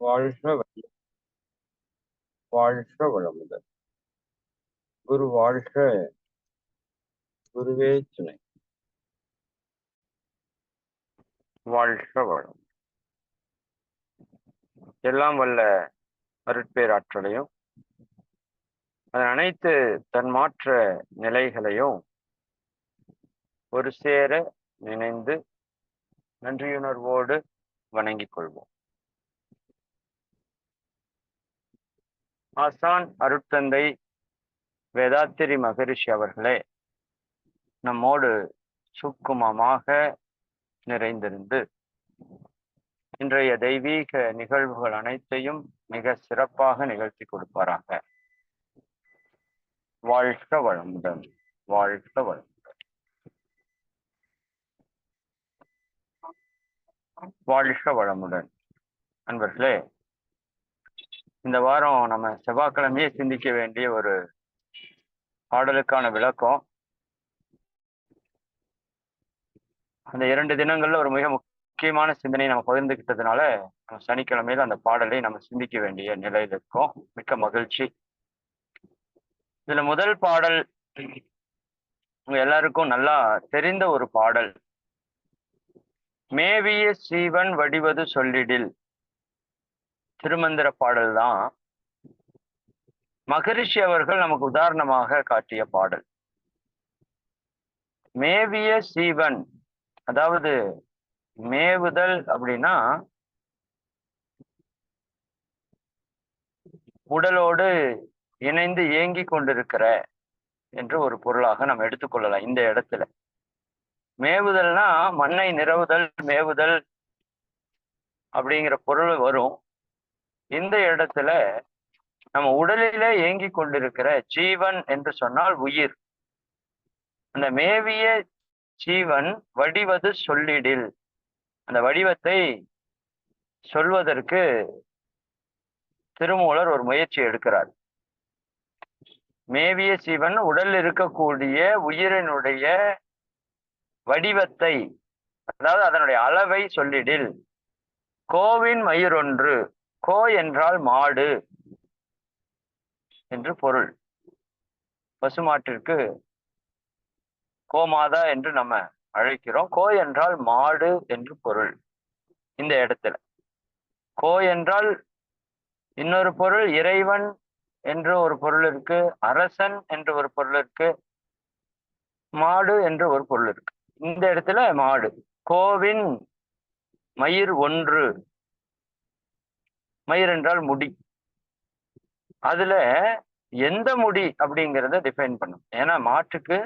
வாழ்க வளமுடன். வாழ்க வளமுடன். குரு வாழ்க. குருவே துணை. வாழ்க வளம் எல்லாம் வல்ல அருட்பேராற்றலையும் அதன் அனைத்து தன்மாற்ற நிலைகளையும் ஒரு சேர நினைந்து நன்றியுணர்வோடு வணங்கிக் கொள்வோம். ஆசான் அருட்தந்தை வேதாத்திரி மகரிஷி அவர்களே நம்மோடு சுக்குமமாக நிறைந்திருந்து இன்றைய தெய்வீக நிகழ்வுகள் அனைத்தையும் மிக சிறப்பாக நிகழ்த்தி கொடுப்பாராக. வாழ்க வளமுடன் வாழ்க வளமுடன். வாழ்க வளமுடன். அன்பர்களே இந்த வாரம் நம்ம செவ்வாய்க்கிழமையே சிந்திக்க வேண்டிய ஒரு பாடலுக்கான விளக்கம். அந்த இரண்டு தினங்கள்ல ஒரு மிக முக்கியமான சிந்தனையை நம்ம பகிர்ந்துக்கிட்டதுனால நம்ம சனிக்கிழமையில அந்த பாடலை நம்ம சிந்திக்க வேண்டிய நிலையில இருக்கோம். மிக்க மகிழ்ச்சி. இதுல முதல் பாடல் உங்க எல்லாருக்கும் நல்லா தெரிந்த ஒரு பாடல். மேவிய சீவன் வடிவது சொல்லிடில். திருமந்திர பாடல் தான். மகரிஷி அவர்கள் நமக்கு உதாரணமாக காட்டிய பாடல். மேவிய சீவன் அதாவது மேவுதல் அப்படின்னா உடலோடு இணைந்து இயங்கி கொண்டிருக்கிற என்று ஒரு பொருளாக நம்ம எடுத்துக்கொள்ளலாம் இந்த இடத்துல. மேவுதல்னா மண்ணை நிறவுதல் மேவுதல் அப்படிங்கிற பொருள் வரும். இந்த இடத்துல நம்ம உடலிலே ஏங்கி கொண்டிருக்கிற ஜீவன் என்று சொன்னால் உயிர். அந்த மேவிய ஜீவன் வடிவது சொல்லிடில். அந்த வடிவத்தை சொல்வதற்கு திருமூலர் ஒரு முயற்சி எடுக்கிறார். மேவிய சீவன் உடல் இருக்கக்கூடிய உயிரினுடைய வடிவத்தை அதாவது அதனுடைய அளவை சொல்லிடில். கோவின் மயிரொன்று. கோ என்றால் மாடு என்று பொருள். பசுமாட்டிற்கு கோமாதா என்று நம்ம அழைக்கிறோம். கோ என்றால் மாடு என்று பொருள் இந்த இடத்துல. கோ என்றால் இன்னொரு பொருள் இறைவன் என்று ஒரு பொருள் இருக்கு. அரசன் என்று ஒரு பொருள் இருக்கு. மாடு என்று ஒரு பொருள் இருக்கு. இந்த இடத்துல மாடு. கோவின் மயிர் ஒன்று. மயிர் என்றால் முடி. அதுல எந்த முடி அப்படிங்கிறத டிஃபைன் பண்ணும். ஏன்னா மாட்டுக்கு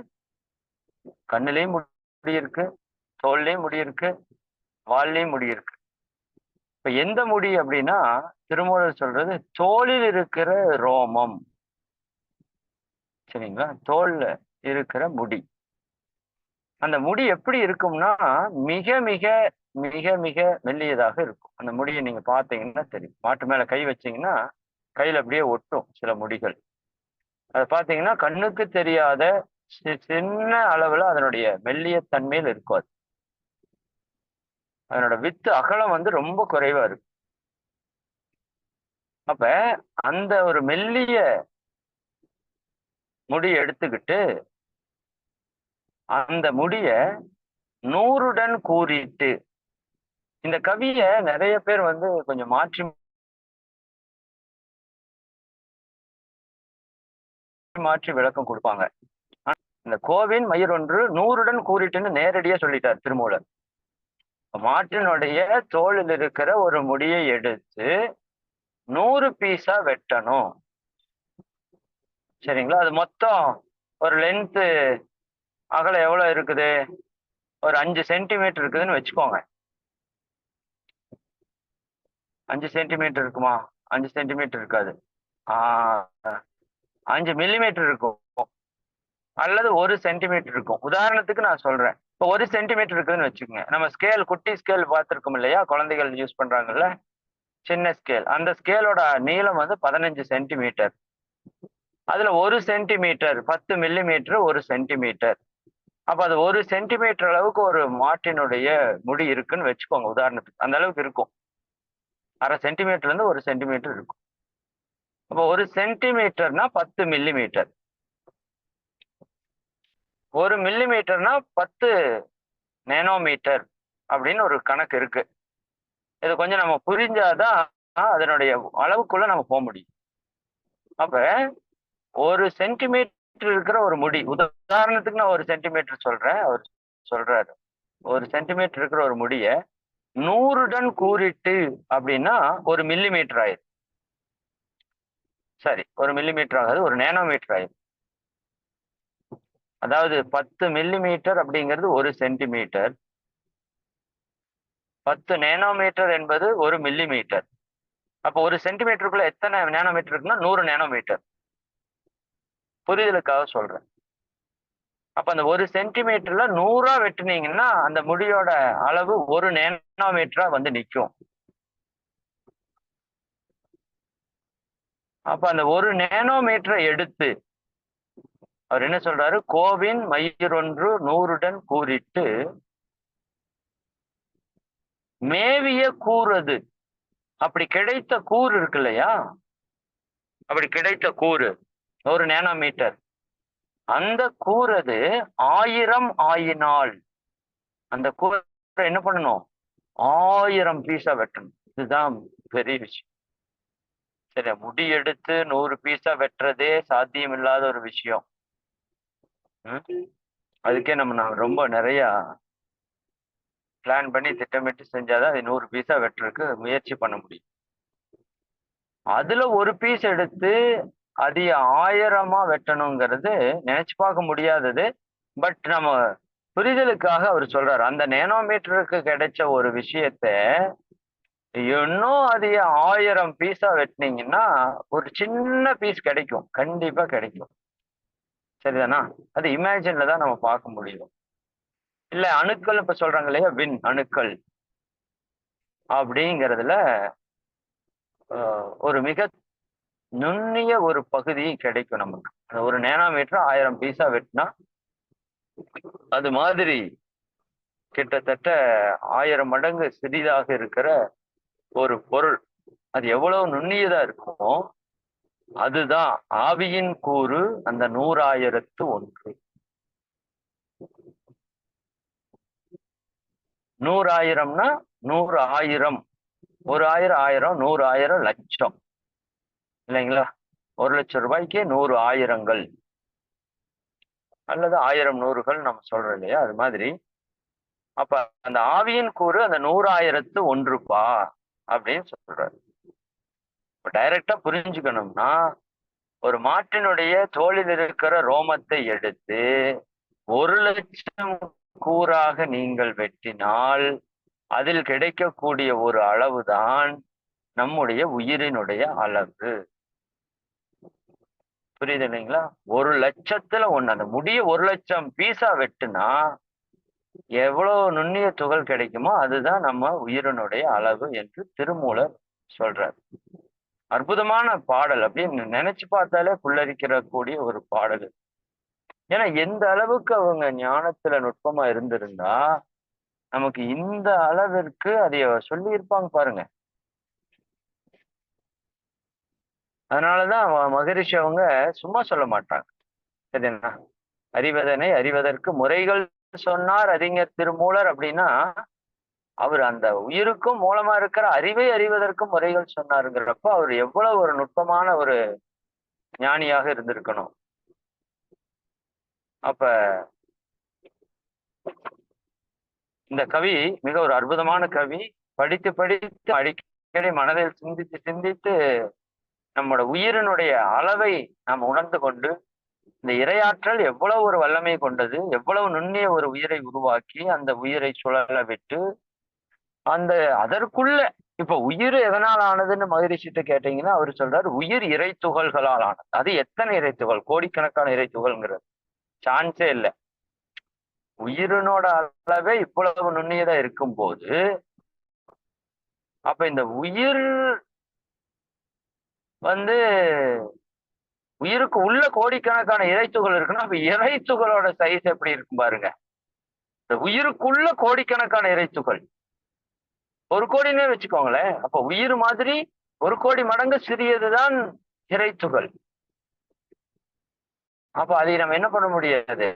கண்ணுலயும் முடி இருக்கு தோல்லையும் முடி இருக்கு வால்லையும் முடி இருக்கு. இப்ப எந்த முடி அப்படின்னா திருமூலர் சொல்றது தோலில் இருக்கிற ரோமம். சரிங்களா? தோல்ல இருக்கிற முடி. அந்த முடி எப்படி இருக்கும்னா மிக மிக மிக மிக மெல்லியதாக இருக்கும். அந்த முடியை நீங்க பார்த்தீங்கன்னா தெரியும். மாட்டு மேல கை வச்சீங்கன்னா கையில அப்படியே ஒட்டும் சில முடிகள். அதை பார்த்தீங்கன்னா கண்ணுக்கு தெரியாத சின்ன அளவுல அதனுடைய மெல்லிய தன்மையில் இருக்கும் அது அதனோட வித்து அகலம் வந்து ரொம்ப குறைவா இருக்கும். அப்ப அந்த ஒரு மெல்லிய முடி எடுத்துக்கிட்டு அந்த முடிய நூறுடன் கூறிட்டு இந்த கவிய நிறைய பேர் வந்து கொஞ்சம் மாற்றி மாற்றி விளக்கம் கொடுப்பாங்க. இந்த கோவின் மயிர் ஒன்று நூறுடன் கூறிட்டுன்னு நேரடியா சொல்லிட்டார் திருமூலர். மாட்டினுடைய தோளில் இருக்கிற ஒரு முடியை எடுத்து நூறு பீஸா வெட்டணும். சரிங்களா? அது மொத்தம் ஒரு லென்த்து அகலம் எவ்வளவு இருக்குது? ஒரு அஞ்சு சென்டிமீட்டர் இருக்குதுன்னு வச்சுக்கோங்க. அஞ்சு சென்டிமீட்டர் இருக்குமா? அஞ்சு சென்டிமீட்டர் இருக்காது. அஞ்சு மில்லிமீட்டர் இருக்கும். அல்லது ஒரு சென்டிமீட்டர் இருக்கும். உதாரணத்துக்கு நான் சொல்றேன். இப்போ ஒரு சென்டிமீட்டர் இருக்குதுன்னு வச்சுக்கோங்க. நம்ம ஸ்கேல் குட்டி ஸ்கேல் பார்த்துருக்கோம் இல்லையா? குழந்தைகள் யூஸ் பண்றாங்கல்ல? சின்ன ஸ்கேல் அந்த ஸ்கேலோட நீளம் வந்து பதினஞ்சு சென்டிமீட்டர் அதுல ஒரு சென்டிமீட்டர் பத்து மில்லிமீட்டர் ஒரு சென்டிமீட்டர் அப்ப அது ஒரு சென்டிமீட்டர் அளவுக்கு ஒரு மாட்டினுடைய முடி இருக்குன்னு வச்சுக்கோங்க. உதாரணத்துக்கு. அந்த அளவுக்கு இருக்கும். அரை சென்டிமீட்டர்லேருந்து ஒரு சென்டிமீட்டர் இருக்கும். அப்போ ஒரு சென்டிமீட்டர்னா பத்து மில்லி மீட்டர் ஒரு மில்லி மீட்டர்னா பத்து நேனோமீட்டர் அப்படின்னு ஒரு கணக்கு இருக்கு. இது கொஞ்சம் நம்ம புரிஞ்சாதான் அதனுடைய அளவுக்குள்ள நம்ம போக முடியும். அப்ப ஒரு சென்டிமீட்டர் இருக்கிற ஒரு முடி உதாரணத்துக்கு நான் ஒரு சென்டிமீட்டர் சொல்றேன் அவர் சொல்றாரு. ஒரு சென்டிமீட்டர் இருக்கிற ஒரு முடிய நூறு டன் கூறிட்டு அப்படின்னா ஒரு மில்லி மீட்டர் ஆயிரும். சரி ஒரு மில்லி மீட்டர் ஆகாது ஒரு நேனோமீட்டர் ஆயிரும். அதாவது பத்து மில்லி மீட்டர் அப்படிங்கிறது ஒரு சென்டிமீட்டர் பத்து நேனோமீட்டர் என்பது ஒரு மில்லி மீட்டர் அப்போ ஒரு சென்டிமீட்டருக்குள்ள எத்தனை நேனோமீட்டர் இருக்குன்னா நூறு நேனோமீட்டர் புரிதலுக்காக சொல்றேன். அப்ப அந்த ஒரு சென்டிமீட்டர்ல நூறா வெட்டுனீங்கன்னா அந்த முடியோட அளவு ஒரு நேனோமீட்டரா வந்து நிற்கும் அப்ப அந்த ஒரு நேனோமீட்டரை எடுத்து அவர் என்ன சொல்றாரு? கோவின் மயிரொன்று நூறுடன் கூறிட்டு மேவிய கூறது அப்படி கிடைத்த கூறு இருக்கு இல்லையா அப்படி கிடைத்த கூறு ஒரு நேனோமீட்டர் அந்த கூறது ஆயிரம் ஆயினால். அந்த கூரை என்ன பண்ணணும்? ஆயிரம் பீஸா வெட்டணும். இதுதான் பெரிய விஷயம். சரி முடி எடுத்து நூறு பீஸா வெட்டுறதே சாத்தியம் இல்லாத ஒரு விஷயம். அதுக்கே நம்ம நான் ரொம்ப நிறைய பிளான் பண்ணி திட்டமிட்டு செஞ்சாதான் அது நூறு பீஸா வெட்டுறதுக்கு முயற்சி பண்ண முடியும். அதுல ஒரு பீஸ் எடுத்து அது ஆயிரமா வெட்டணுங்கிறது நினைச்சு பார்க்க முடியாதது. பட் நம்ம புரிதலுக்காக அவர் சொல்றாரு. அந்த நேனோமீட்டருக்கு கிடைச்ச ஒரு விஷயத்த இன்னும் அதிக ஆயிரம் பீஸா வெட்டினீங்கன்னா ஒரு சின்ன பீஸ் கிடைக்கும். கண்டிப்பா கிடைக்கும். சரிதானா? அது இமேஜின்ல தான் நம்ம பார்க்க முடியும். இல்ல அணுக்கள் இப்ப சொல்றாங்க இல்லையா? வின் அணுக்கள். அப்படிங்கிறதுல ஆஹ், ஒரு மிக நுண்ணிய ஒரு பகுதி கிடைக்கும் நமக்கு. ஒரு நேனோமீட்டர் ஆயிரம் பீஸா வெட்டினா அது மாதிரி கிட்டத்தட்ட ஆயிரம் மடங்கு சிறிதாக இருக்கிற ஒரு பொருள். அது எவ்வளவு நுண்ணியதா இருக்குமோ அதுதான் ஆவியின் கூறு அந்த நூறாயிரத்து ஒன்று. நூறாயிரம்னா நூறு ஆயிரம் ஒரு ஆயிரம் ஆயிரம் நூறு ஆயிரம் லட்சம். இல்லைங்களா? ஒரு லட்சம் ரூபாய்க்கு நூறு ஆயிரங்கள். அல்லது ஆயிரம் நூறுகள் நம்ம சொல்றோம் இல்லையா? அது மாதிரி. அப்ப அந்த ஆவியின் கூறு அந்த நூறாயிரத்து ஒன்றுப்பா? அப்படின்னு சொல்றாரு. இப்ப டைரக்டா புரிஞ்சுக்கணும்னா ஒரு மாட்டினுடைய தோளில் இருக்கிற ரோமத்தை எடுத்து ஒரு லட்சம் கூறாக நீங்கள் வெட்டினால் அதில் கிடைக்கக்கூடிய ஒரு அளவுதான் நம்முடைய உயிரினுடைய அளவு. புரியுது இல்லைங்களா? ஒரு லட்சத்துல ஒண்ணு அந்த முடிய ஒரு லட்சம் பீஸா வெட்டுனா எவ்வளவு நுண்ணிய துகள் கிடைக்குமோ அதுதான் நம்ம உயிரினுடைய அளவு என்று திருமூலர் சொல்றார். அற்புதமான பாடல். அப்படின்னு நினைச்சு பார்த்தாலே புல்லரிக்கிற கூடிய ஒரு பாடல். ஏன்னா எந்த அளவுக்கு அவங்க ஞானத்துல நுட்பமா இருந்திருந்தா நமக்கு இந்த அளவிற்கு அதைய சொல்லியிருப்பாங்க பாருங்க. அதனாலதான் மகரிஷி அவங்க சும்மா சொல்ல மாட்டாங்க. சரிண்ணா? அறிவதனை அறிவதற்கு முறைகள் சொன்னார் அறிஞர் திருமூலர் அப்படின்னா அவர் அந்த உயிருக்கும் மூலமா இருக்கிற அறிவை அறிவதற்கும் முறைகள் சொன்னாருங்கிறப்ப அவர் எவ்வளவு ஒரு நுட்பமான ஒரு ஞானியாக இருந்திருக்கணும். அப்ப இந்த கவி மிக ஒரு அற்புதமான கவி. படித்து படித்து அடிக்கடி மனதில் சிந்தித்து சிந்தித்து நம்மளோட உயிரினுடைய அளவை நாம் உணர்ந்து கொண்டு இந்த இரையாற்றல் எவ்வளவு ஒரு வல்லமை கொண்டது எவ்வளவு நுண்ணிய ஒரு உயிரை உருவாக்கி அந்த உயிரை சுழல விட்டு அந்த அதற்குள்ள இப்ப உயிர் எதனால் ஆனதுன்னு மகிழ்ச்சிட்டு கேட்டீங்கன்னா அவர் சொல்றாரு உயிர் இறை துகள்களால் ஆனது. அது எத்தனை இறை துகள் கோடிக்கணக்கான இறை துகள்ங்கிறது சான்ஸே இல்லை. உயிரினோட அளவே இவ்வளவு நுண்ணியதா இருக்கும்போது அப்ப இந்த உயிர் வந்து உயிருக்கு உள்ள கோடிக்கணக்கான இறைத்துகள் இருக்குன்னா அப்ப இறைத்துகளோட சைஸ் எப்படி இருக்கும் பாருங்க. இந்த உயிருக்குள்ள கோடிக்கணக்கான இறைத்துகள் ஒரு கோடினே வச்சுக்கோங்களேன். அப்ப உயிர் மாதிரி ஒரு கோடி மடங்கு சிறியதுதான் இறைத்துகள் அப்ப அதை நம்ம என்ன பண்ண முடியாது?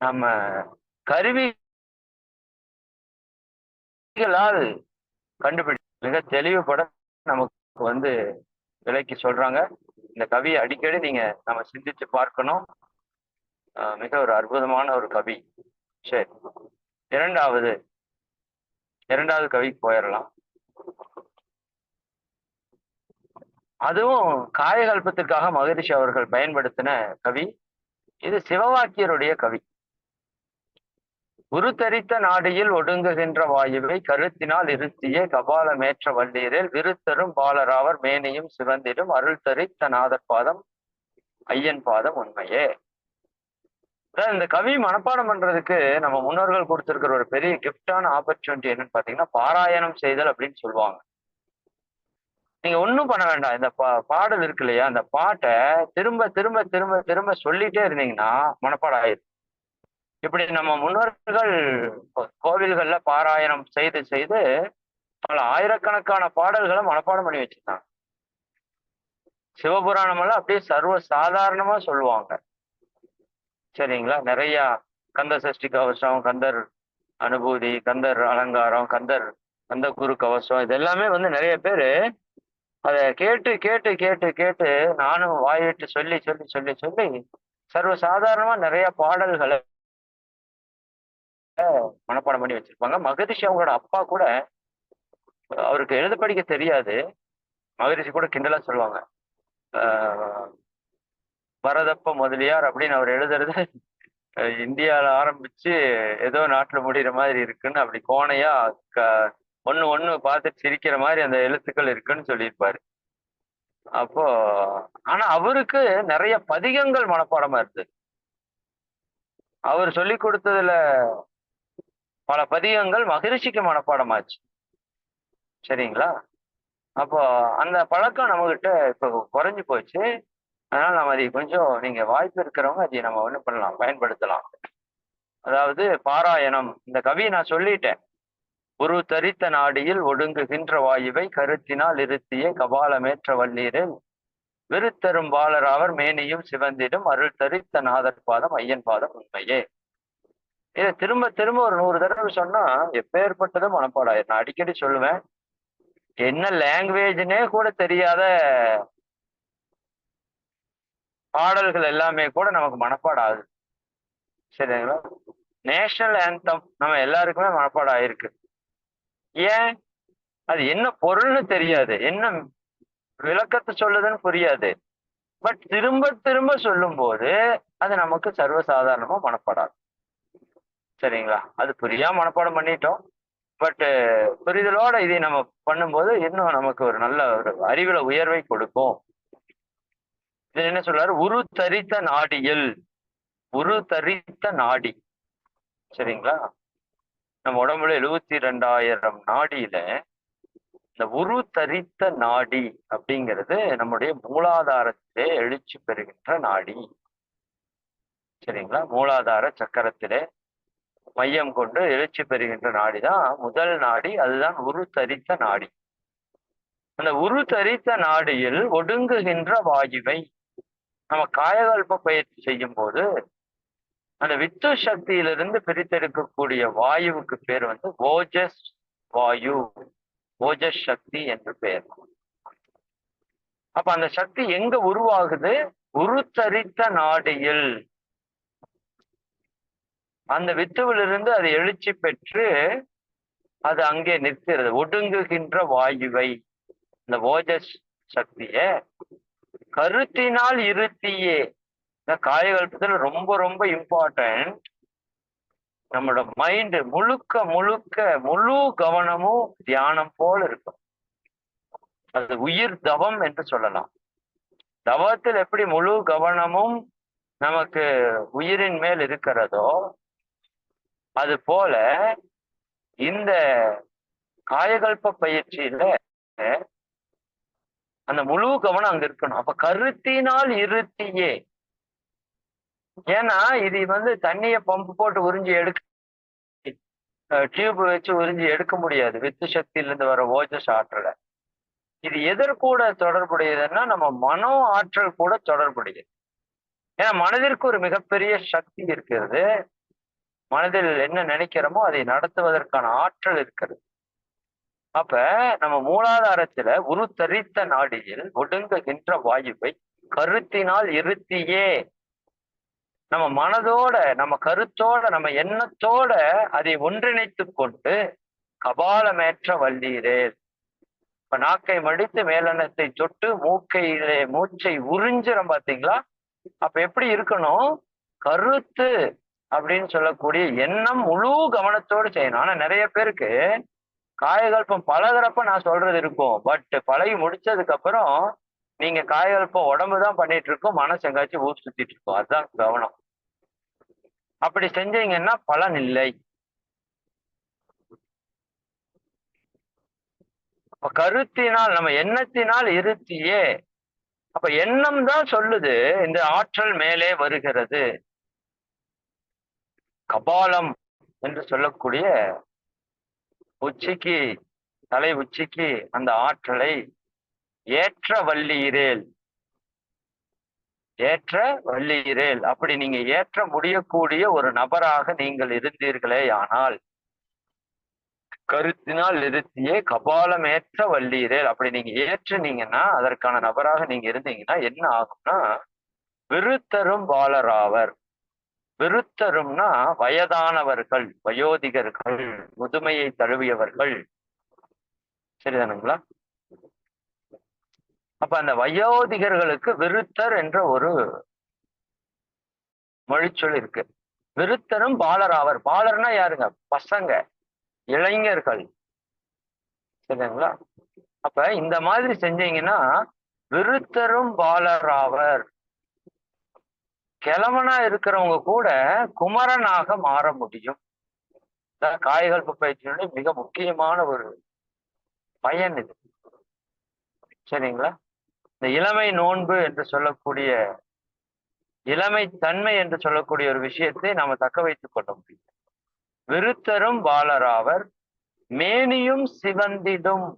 நம்ம கருவிகளால் கண்டுபிடி மிக தெளிவுபட நமக்கு வந்து விலைக்கு சொல்றாங்க. இந்த கவியை அடிக்கடி நீங்க நம்ம சிந்திச்சு பார்க்கணும். மிக ஒரு அற்புதமான ஒரு கவி. சரி. இரண்டாவது இரண்டாவது கவிக்கு போயிடலாம். அதுவும் காயகல்பத்திற்காக மகரிஷி அவர்கள் பயன்படுத்தின கவி. இது சிவவாக்கியருடைய கவி. உருத்தரித்த நாடியில் ஒடுங்குகின்ற வாயுவை கருத்தினால் இருத்திய கபாலமேற்ற வள்ளீரில் விருத்தரும் பாலராவர் மேனியும் சிவந்திடும் அருள் தரித்த நாதர் பாதம் ஐயன் பாதம் உண்மையே. அதாவது இந்த கவி மனப்பாடம் பண்றதுக்கு நம்ம முன்னோர்கள் கொடுத்திருக்கிற ஒரு பெரிய கிஃப்டான ஆப்பர்ச்சுனிட்டி என்னன்னு பாத்தீங்கன்னா பாராயணம் செய்தல் அப்படின்னு சொல்லுவாங்க. நீங்க ஒன்றும் பண்ண வேண்டாம். இந்த பா பாடல் இருக்கு இல்லையா? அந்த பாட்டை திரும்ப திரும்ப திரும்ப திரும்ப சொல்லிட்டே இருந்தீங்கன்னா மனப்பாடம் ஆயிரும். இப்படி நம்ம முன்னோர்கள் கோவில்கள்ல பாராயணம் செய்து செய்து பல ஆயிரக்கணக்கான பாடல்களை மனப்பாடம் பண்ணி வச்சிருந்தாங்க. சிவபுராணம் எல்லாம் அப்படியே சர்வ சாதாரணமா சொல்லுவாங்க. சரிங்களா? நிறைய கந்த சஷ்டி கவசம் கந்தர் அனுபூதி கந்தர் அலங்காரம் கந்தர் கந்த குரு கவசம் இது எல்லாமே வந்து நிறைய பேரு அதை கேட்டு கேட்டு கேட்டு கேட்டு நானும் வாயிட்டு சொல்லி சொல்லி சொல்லி சொல்லி சர்வ சாதாரணமா நிறைய பாடல்களை மனப்பாடம் பண்ணி வச்சிருப்பாங்க. மகரிஷி அவங்களோட அப்பா கூட அவருக்கு எழுத படிக்க தெரியாது. மகரிஷி கூட கிண்டலா சொல்லுவாங்க. ஆஹ் வரதப்ப முதலியார் அப்படின்னு அவர் எழுதுறது இந்தியால ஆரம்பிச்சு ஏதோ நாட்டுல முடிகிற மாதிரி இருக்குன்னு அப்படி கோணையா க ஒண்ணு ஒண்ணு பார்த்துட்டு சிரிக்கிற மாதிரி அந்த எழுத்துக்கள் இருக்குன்னு சொல்லியிருப்பாரு. அப்போ ஆனா அவருக்கு நிறைய பதிகங்கள் மனப்பாடமா இருந்தது. அவர் சொல்லி கொடுத்ததுல பல பதிகங்கள் மகிழ்ச்சிக்கு மனப்பாடமாச்சு. சரிங்களா? அப்போ அந்த பழக்கம் நம்மகிட்ட இப்போ குறைஞ்சு போச்சு. அதனால நம்ம அதை கொஞ்சம் நீங்க வாய்ப்பு இருக்கிறவங்க அதை நம்ம ஒன்று பண்ணலாம் பயன்படுத்தலாம். அதாவது பாராயணம். இந்த கவியை நான் சொல்லிட்டேன். ஒரு தரித்த நாடியில் ஒடுங்குகின்ற வாயுவை கருத்தினால் இருத்திய கபாலமேற்ற வல்லீரில். விருத்தரும் பாலராவர் மேனியும் சிவந்திடும் அருள் தரித்த நாதர் பாதம் ஐயன் பாதம் உண்மையே. இதை திரும்ப திரும்ப ஒரு நூறு தடவை சொன்னா எப்பேற்பட்டதும் மனப்பாடாயிரும் நான் அடிக்கடி சொல்லுவேன். என்ன லாங்குவேஜ்னே கூட தெரியாத பாடல்கள் எல்லாமே கூட நமக்கு மனப்பாடாகுது. சரிங்களா? நேஷனல் ஆந்தம் நம்ம எல்லாருக்குமே மனப்பாடாயிருக்கு. ஏன்? அது என்ன பொருள்னு தெரியாது. என்ன விளக்கத்தை சொல்லுதுன்னு புரியாது. பட் திரும்ப திரும்ப சொல்லும் போது அது நமக்கு சர்வசாதாரணமா மனப்படாது சரிங்களா? அது புரியாம மனப்பாடம் பண்ணிட்டோம். பட் புரிதலோட இதை நம்ம பண்ணும்போது இன்னும் நமக்கு ஒரு நல்ல ஒரு அறிவுல உயர்வை கொடுக்கும். இது என்ன சொல்றாரு? உரு தரித்த நாடியில். உரு தரித்த நாடி. சரிங்களா? நம்ம உடம்புல எழுபத்தி ரெண்டாயிரம் நாடியில இந்த உரு தரித்த நாடி அப்படிங்கிறது நம்முடைய மூலாதாரத்திலே எழுச்சி பெறுகின்ற நாடி. சரிங்களா? மூலாதார சக்கரத்திலே மையம் கொண்டு எழுச்சி பெறுகின்ற நாடி தான் முதல் நாடி அதுதான் உரு தரித்த நாடி. அந்த உரு தரித்த நாடியில் ஒடுங்குகின்ற வாயுவை நம்ம காயகல்ப பயிற்சி செய்யும் போது அந்த வித்து சக்தியிலிருந்து பிரித்தெடுக்கக்கூடிய வாயுவுக்கு பேர் வந்து ஓஜஸ் வாயு ஓஜஸ் சக்தி என்று பெயர் அப்ப அந்த சக்தி எங்க உருவாகுது? உருத்தரித்த நாடியில். அந்த வித்துவிலிருந்து அது எழுச்சி பெற்று அது அங்கே நிற்கிறது. ஒடுங்குகின்ற வாயுவை இந்த ஓஜஸ் சக்திய கருத்தினால் இருத்தியே. இந்த காயகல்பத்துல ரொம்ப ரொம்ப இம்பார்ட்டன்ட் நம்மளோட மைண்ட் முழுக்க முழுக்க முழு கவனமும் தியானம் போல இருக்கும். அது உயிர் தவம் என்று சொல்லலாம். தவத்தில் எப்படி முழு கவனமும் நமக்கு உயிரின் மேல் இருக்கிறதோ அது போல இந்த காயகல்ப பயிற்சியில அந்த முழு கவனம் அங்க இருக்கணும். அப்ப கருத்தினால் இருத்தியே. ஏன்னா இது வந்து தண்ணிய பம்பு போட்டு உறிஞ்சி எடுக்க டியூப் வச்சு உறிஞ்சி எடுக்க முடியாது. வித்து சக்தியிலிருந்து வர ஓஜஸ் ஆற்றலை. இது எதற்கூட தொடர்புடையதுன்னா நம்ம மனோ ஆற்றல் கூட தொடர்புடையது. ஏன்னா மனதிற்கு ஒரு மிகப்பெரிய சக்தி இருக்கிறது. மனதில் என்ன நினைக்கிறோமோ அதை நடத்துவதற்கான ஆற்றல் இருக்கிறது. அப்ப நம்ம மூலாதாரத்துல உருத்தரித்த நாடியில் ஒடுங்குகின்ற வாயுவை கருத்தினால் இருத்தியே. நம்ம மனதோட நம்ம கருத்தோட நம்ம எண்ணத்தோட அதை ஒன்றிணைத்து கொண்டு கபாலமேற்ற வல்லீரே. இப்ப நாக்கை மடித்து மேலெண்ணத்தை தொட்டு மூக்கையிலே மூச்சை உறிஞ்சிரம் பாத்தீங்களா அப்ப எப்படி இருக்கணும்? கருத்து அப்படின்னு சொல்லக்கூடிய எண்ணம் முழு கவனத்தோடு செய்யணும். ஆனா நிறைய பேருக்கு காயகல்பம் பழகிறப்ப நான் சொல்றது இருக்கும். பட் பழகி முடிச்சதுக்கு அப்புறம் நீங்க காயகல்பம் உடம்பு தான் பண்ணிட்டு இருக்கோம் மனசு எங்காச்சும் ஊர் சுத்திட்டு இருக்கோம் அதுதான் கவனம். அப்படி செஞ்சீங்கன்னா பலன் இல்லை. அப்ப கருத்தினால் நம்ம எண்ணத்தினால் இருத்தியே அப்ப எண்ணம் தான் சொல்லுது இந்த ஆற்றல் மேலே வருகிறது. கபாலம் என்று சொல்லக்கூடிய உச்சிக்கு தலை உச்சிக்கு அந்த ஆற்றலை ஏற்ற வள்ளியிரேல் ஏற்ற வள்ளியிரேல். அப்படி நீங்க ஏற்ற முடியக்கூடிய ஒரு நபராக நீங்கள் இருந்தீர்களே ஆனால் கருத்தினால் நிறுத்தியே கபாலம் ஏற்ற வள்ளியிரேல். அப்படி நீங்க ஏற்றுனீங்கன்னா அதற்கான நபராக நீங்க இருந்தீங்கன்னா என்ன ஆகும்னா விருத்தரும் பாலராவர். விருத்தரும்னா வயதானவர்கள் வயோதிகர்கள் முதுமையை தழுவியவர்கள். சரிதானுங்களா? அப்ப அந்த வயோதிகர்களுக்கு விருத்தர் என்ற ஒரு மொழிச்சொல் இருக்கு. விருத்தரும் பாலராவர் பாலர்னா யாருங்க? பசங்க இளைஞர்கள். சரிங்களா அப்ப இந்த மாதிரி செஞ்சீங்கன்னா விருத்தரும் பாலராவர் கிழவனா இருக்கிறவங்க கூட குமரனாக மாற முடியும். காய்கல்ப பயிற்சியினுடைய மிக முக்கியமான ஒரு பயன் இது. சரிங்களா? இந்த இளமை நோன்பு என்று சொல்லக்கூடிய இளமை தன்மை என்று சொல்லக்கூடிய ஒரு விஷயத்தை நாம தக்க வைத்துக் கொள்ள முடியும். விருத்தரும் பாலராவர் மேனியும் சிவந்திடும்.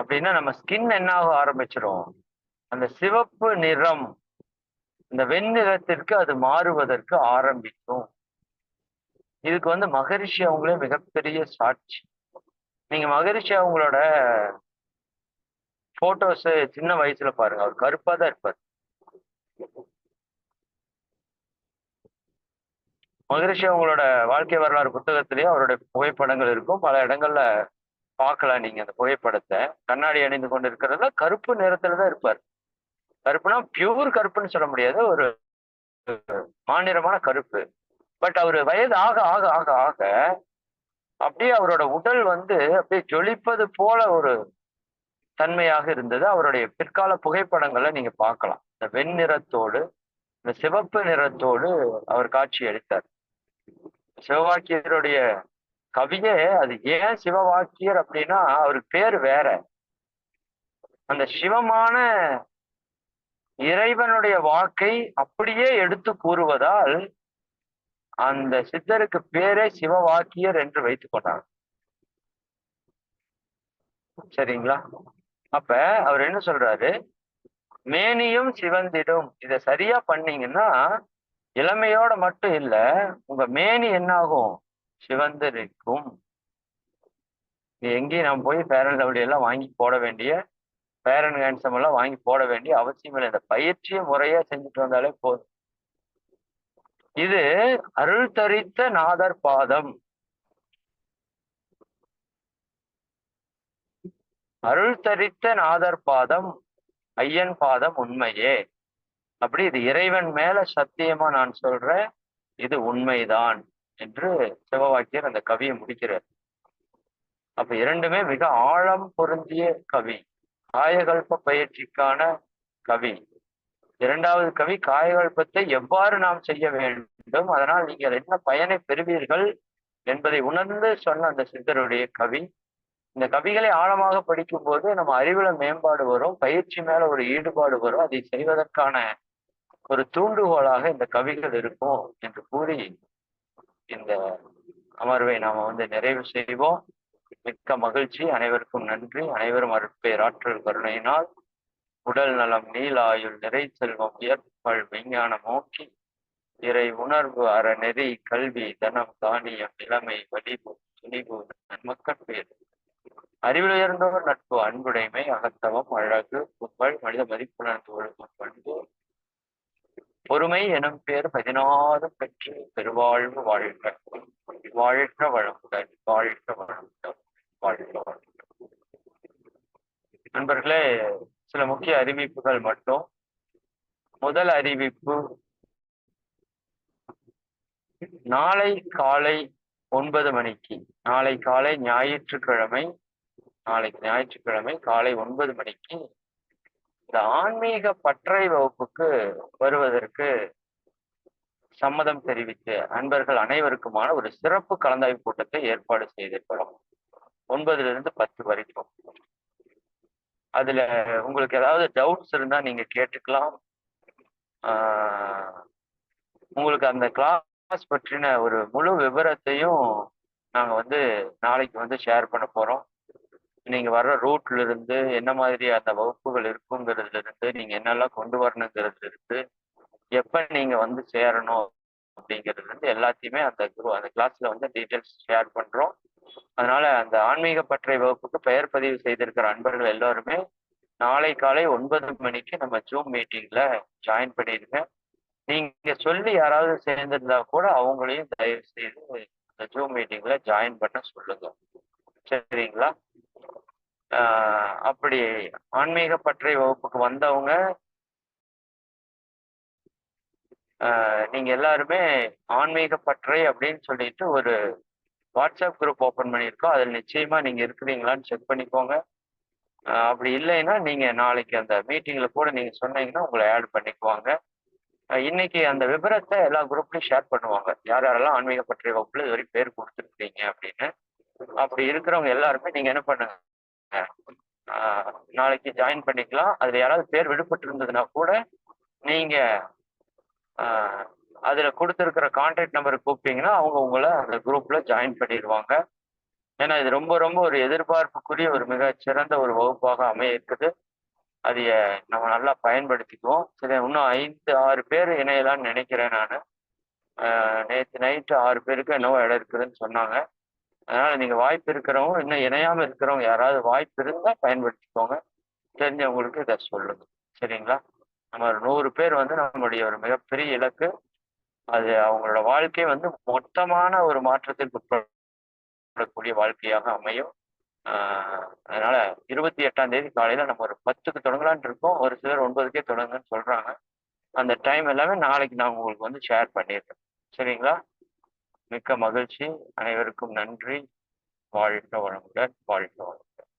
அப்படின்னா நம்ம ஸ்கின் என்ன ஆக ஆரம்பிச்சிடும் அந்த சிவப்பு நிறம். இந்த வெண்ணிறத்திற்கு அது மாறுவதற்கு ஆரம்பிக்கும். இதுக்கு வந்து மகரிஷி அவங்களே மிகப்பெரிய சாட்சி. நீங்க மகரிஷி அவங்களோட போட்டோஸ் சின்ன வயசுல பாருங்க. அவர் கருப்பா தான் இருப்பார். மகரிஷி அவங்களோட வாழ்க்கை வரலாறு புத்தகத்திலேயே அவருடைய புகைப்படங்கள் இருக்கும். பல இடங்கள்ல பார்க்கலாம் நீங்க அந்த புகைப்படத்தை. கண்ணாடி அணிந்து கொண்டு இருக்கிறதுல கருப்பு நிறத்துல தான் இருப்பார். கருப்புனா பியூர் கருப்புன்னு சொல்ல முடியாது. ஒரு மாநிலமான கருப்பு. பட் அவர் வயது ஆக ஆக ஆக ஆக அப்படியே அவரோட உடல் வந்து அப்படியே ஜொலிப்பது போல ஒரு தன்மையாக இருந்தது. அவருடைய பிற்கால புகைப்படங்களை நீங்க பார்க்கலாம். இந்த வெண்ணிறத்தோடு இந்த சிவப்பு நிறத்தோடு அவர் காட்சி அளித்தார். சிவவாக்கியருடைய கவியே அது ஏன் சிவவாக்கியர் அப்படின்னா அவருக்கு பேர் வேற. அந்த சிவமான இறைவனுடைய வாக்கை அப்படியே எடுத்து கூறுவதால் அந்த சித்தருக்கு பேரே சிவவாக்கியர் என்று வைத்துக் கொண்டாங்க சரிங்களா? அப்ப அவர் என்ன சொல்றாரு? மேனியும் சிவந்திடும். இத சரியா பண்ணீங்கன்னா இளமையோட மட்டும் இல்ல உங்க மேனி என்னாகும்? சிவந்திருக்கும். எங்கேயும் நம்ம போய் பேரன் லவ்லி எல்லாம் வாங்கி போட வேண்டிய பேரன் ஹேண்ட்ஸம் எல்லாம் வாங்கி போட வேண்டிய அவசியம் இல்லை. இந்த பயிற்சியை முறையா செஞ்சுட்டு வந்தாலே போதும். இது அருள் தரித்த நாதர் பாதம். அருள் தரித்த நாதர் பாதம் ஐயன் பாதம் உண்மையே. அப்படி இது இறைவன் மேல சத்தியமா நான் சொல்றேன் இது உண்மைதான் என்று சிவவாக்கியர் அந்த கவியை முடிக்கிறார். அப்ப இரண்டுமே மிக ஆழம் பொருந்திய கவி. காயகல்ப பயிற்சிக்கான கவி. இரண்டாவது கவி காயகல்பத்தை எவ்வாறு நாம் செய்ய வேண்டும் அதனால் நீங்கள் என்ன பயனை பெறுவீர்கள் என்பதை உணர்ந்து சொன்ன அந்த சித்தருடைய கவி. இந்த கவிகளை ஆழமாக படிக்கும் போது நம்ம அறிவுல மேம்பாடு வரும் பயிற்சி மேல ஒரு ஈடுபாடு வரும் அதை செய்வதற்கான ஒரு தூண்டுகோலாக இந்த கவிகள் இருக்கும் என்று கூறி இந்த அமர்வை நாம வந்து நிறைவு செய்வோம். மிக்க மகிழ்ச்சி. அனைவருக்கும் நன்றி. அனைவரும் அருட்பேராற்றல் கருணையினால் உடல் நலம் நீலாயுள் நிறை செல்வம் உயர்ப்புகள் விஞ்ஞானம் நோக்கி இறை உணர்வு அறநெறி கல்வி தனம் தானியம் இளமை வலிவு துணிவு நன்மக்கள் பேர். அறிவில் உயர்ந்தோர் நட்பு அன்புடைமை அகத்தவம் அழகு புகழ் மனித மதிப்புணர்ந்து ஒழுகும் பண்பு. பொறுமை எனும் பேர் பதினாறு பெற்று பெருவாழ்வு வாழ்க. வாழ்க வளமுடன் வாழ்க வளமுடன் வாழ்க வளமுடன். நண்பர்களே சில முக்கிய அறிவிப்புகள் மட்டும். முதல் அறிவிப்பு நாளை காலை ஒன்பது மணிக்கு நாளை காலை ஞாயிற்றுக்கிழமை நாளைக்கு ஞாயிற்றுக்கிழமை காலை ஒன்பது மணிக்கு இந்த ஆன்மீக பற்றை வகுப்புக்கு வருவதற்கு சம்மதம் தெரிவித்து அன்பர்கள் அனைவருக்குமான ஒரு சிறப்பு கலந்தாய்வு கூட்டத்தை ஏற்பாடு செய்திருக்கிறோம். ஒன்பதுல இருந்து பத்து வரைக்கும். அதுல உங்களுக்கு ஏதாவது டவுட்ஸ் இருந்தா நீங்க கேட்டுக்கலாம். உங்களுக்கு அந்த கிளாஸ் பற்றின ஒரு முழு விவரத்தையும் நாங்க வந்து நாளைக்கு வந்து ஷேர் பண்ண போறோம். நீங்க வர்ற ரூட்ல இருந்து என்ன மாதிரி அந்த வகுப்புகள் இருக்குங்கிறதுல இருந்து நீங்க என்னெல்லாம் கொண்டு வரணுங்கிறதுல இருந்து எப்ப நீங்க வந்து சேரணும் அப்படிங்கிறது வந்து எல்லாத்தையுமே அந்த குரூப் அந்த கிளாஸ்ல வந்து டீட்டெயில்ஸ் ஷேர் பண்றோம். அதனால அந்த ஆன்மீக பற்றை வகுப்புக்கு பெயர் பதிவு செய்திருக்கிற அன்பர்கள் எல்லாருமே நாளை காலை ஒன்பது மணிக்கு நம்ம ஜூம் மீட்டிங்ல ஜாயின் பண்ணிடுங்க. நீங்க சொல்லி யாராவது சேர்ந்திருந்தா கூட அவங்களையும் தயவு செய்து இந்த ஜூம் மீட்டிங்ல ஜாயின் பண்ண சொல்லுங்க. சரிங்களா? அப்படி ஆன்மீக பற்றை வகுப்புக்கு வந்தவங்க நீங்கள் நீங்க எல்லாருமே ஆன்மீக பற்றை அப்படின்னு சொல்லிட்டு ஒரு வாட்ஸ்அப் குரூப் ஓப்பன் பண்ணியிருக்கோம் அதில் நிச்சயமா நீங்க இருக்கிறீங்களான்னு செக் பண்ணிக்கோங்க. அப்படி இல்லைன்னா நீங்க நாளைக்கு அந்த மீட்டிங்ல கூட நீங்க சொன்னீங்கன்னா உங்களை ஆட் பண்ணிக்குவாங்க. இன்னைக்கு அந்த விவரத்தை எல்லா குரூப்லையும் ஷேர் பண்ணுவாங்க. யார் யாரெல்லாம் ஆன்மீக பற்றிய வகுப்புல இது வரைக்கும் பேர் கொடுத்துருக்கீங்க அப்படின்னு. அப்படி இருக்கிறவங்க எல்லாருமே நீங்க என்ன பண்ணுங்க? நாளைக்கு ஜாயின் பண்ணிக்கலாம். அதுல யாராவது பேர் விடுபட்டு இருந்ததுன்னா கூட நீங்க அதில் கொடுத்துருக்கிற கான்டாக்ட் நம்பர் கூப்பிட்டீங்கன்னா அவங்க உங்களை அந்த குரூப்பில் ஜாயின் பண்ணிடுவாங்க. ஏன்னா இது ரொம்ப ரொம்ப ஒரு எதிர்பார்ப்புக்குரிய ஒரு மிக சிறந்த ஒரு வகுப்பாக அமைய இருக்குது அதை நம்ம நல்லா பயன்படுத்திக்குவோம். சரி இன்னும் ஐந்து ஆறு பேர் இணையலாம்னு நினைக்கிறேன் நான். நேற்று நைட்டு ஆறு பேருக்கு என்னவோ இடம் இருக்குதுன்னு சொன்னாங்க. அதனால் நீங்கள் வாய்ப்பு இருக்கிறவங்க இன்னும் இணையாமல் இருக்கிறவங்க யாராவது வாய்ப்பு இருந்தால் பயன்படுத்திக்கோங்க. தெரிஞ்சவங்களுக்கு இதை சொல்லுங்க. சரிங்களா? நம்ம ஒரு நூறு பேர் வந்து நம்மளுடைய ஒரு மிகப்பெரிய இலக்கு அது அவங்களோட வாழ்க்கை வந்து மொத்தமான ஒரு மாற்றத்திற்கு உட்படக்கூடிய வாழ்க்கையாக அமையும். அதனால இருபத்தி எட்டாம் தேதி காலையில நம்ம ஒரு பத்துக்கு தொடங்கலான் இருக்கோம். ஒரு சிலர் ஒன்பதுக்கே தொடங்குன்னு சொல்றாங்க. அந்த டைம் எல்லாமே நாளைக்கு நான் உங்களுக்கு வந்து ஷேர் பண்ணிடுறேன். சரிங்களா? மிக்க மகிழ்ச்சி. அனைவருக்கும் நன்றி. வாழ்க வளமுடன் வாழ்க வளமுடன்.